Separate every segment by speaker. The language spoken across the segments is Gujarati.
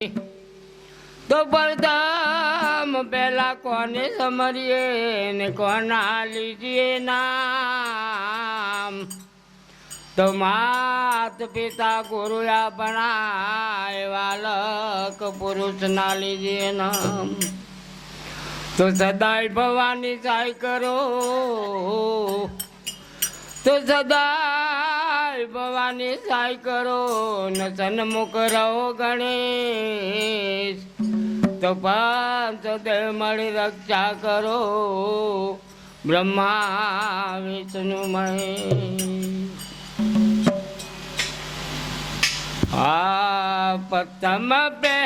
Speaker 1: તો પરદમ પેલા કોને સમરીએ ને કોના લીજીએ નામ? તો માત પિતા ગુરુ આપણા વાલક પુરુષ ના લીજીએ નામ. તો સદાય ભવાની સહાય કરો, તો સદાય ભવાની સાય કરો નસન મુકરો ગણેશ. તો પાંચો દેવ મળી રક્ષા કરો, બ્રહ્મા, વિષ્ણુ, મહેશ. આ પ્રથમ બે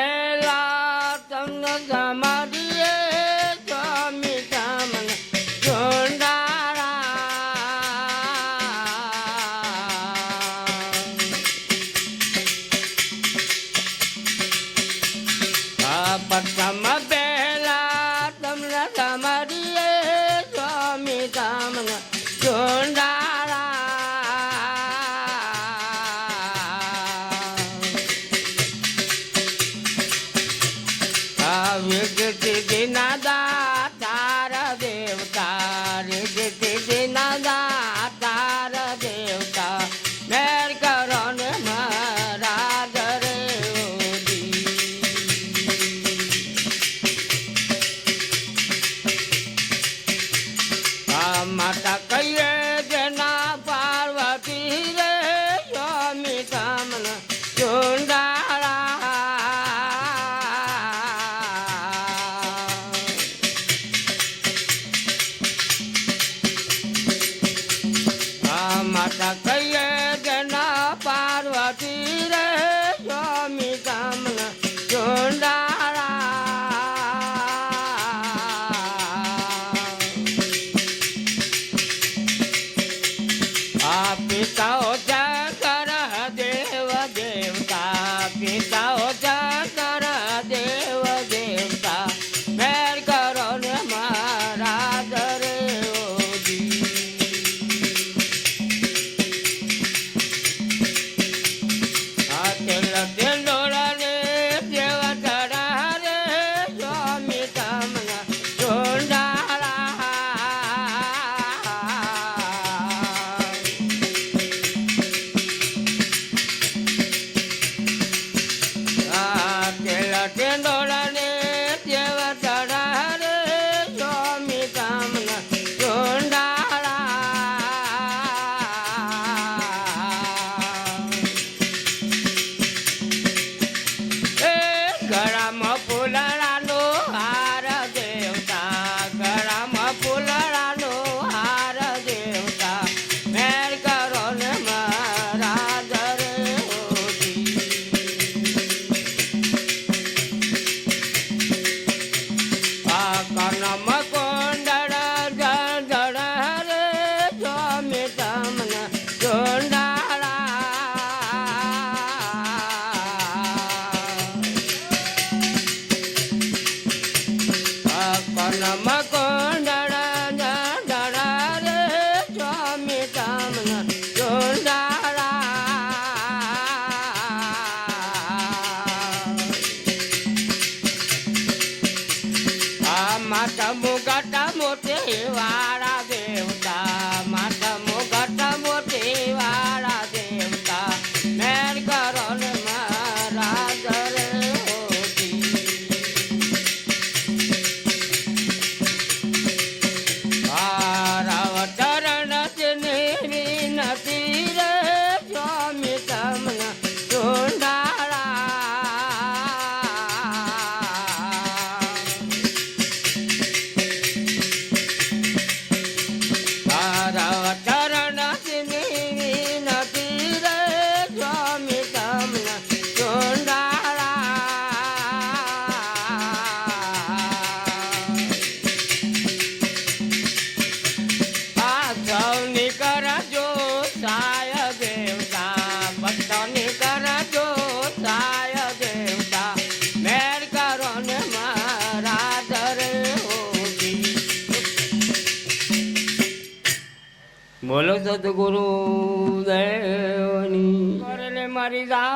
Speaker 1: સદગુરુ દેવની કરલે મારી જા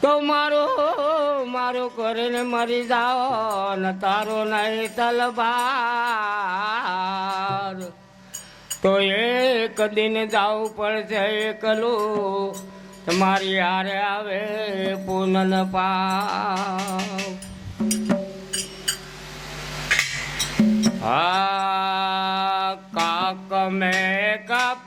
Speaker 1: તો મારો મારો કરને મારી જાઓ ને તારો નહીં તલબાર તો એક દિન જાવું પડશે એકલું તમારી આરે આવે પૂનન પા હા. તમે કપ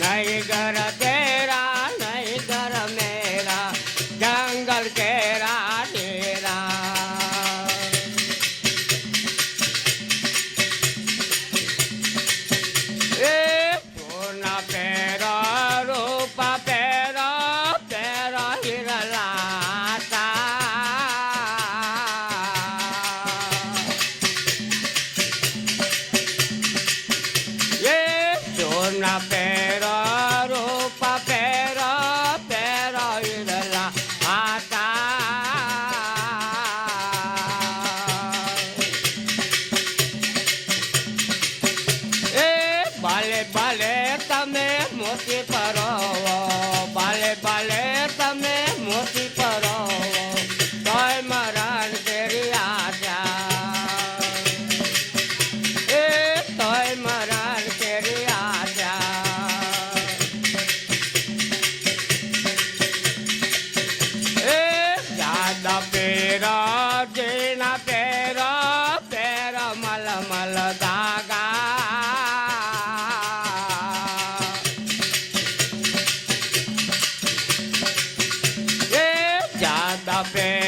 Speaker 1: ನಾಯಿಗರ के पार Bay.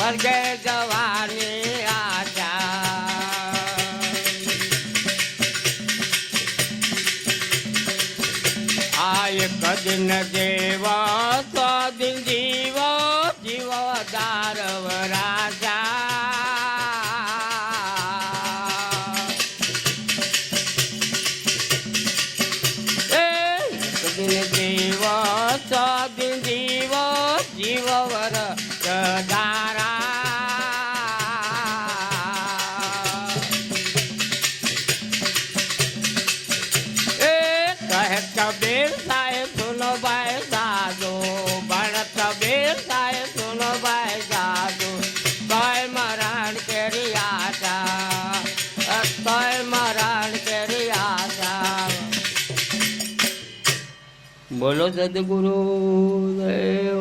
Speaker 1: વર્ગે જવાની આશા. આ એક જ નજે બોલો સદગુરુ દેવનો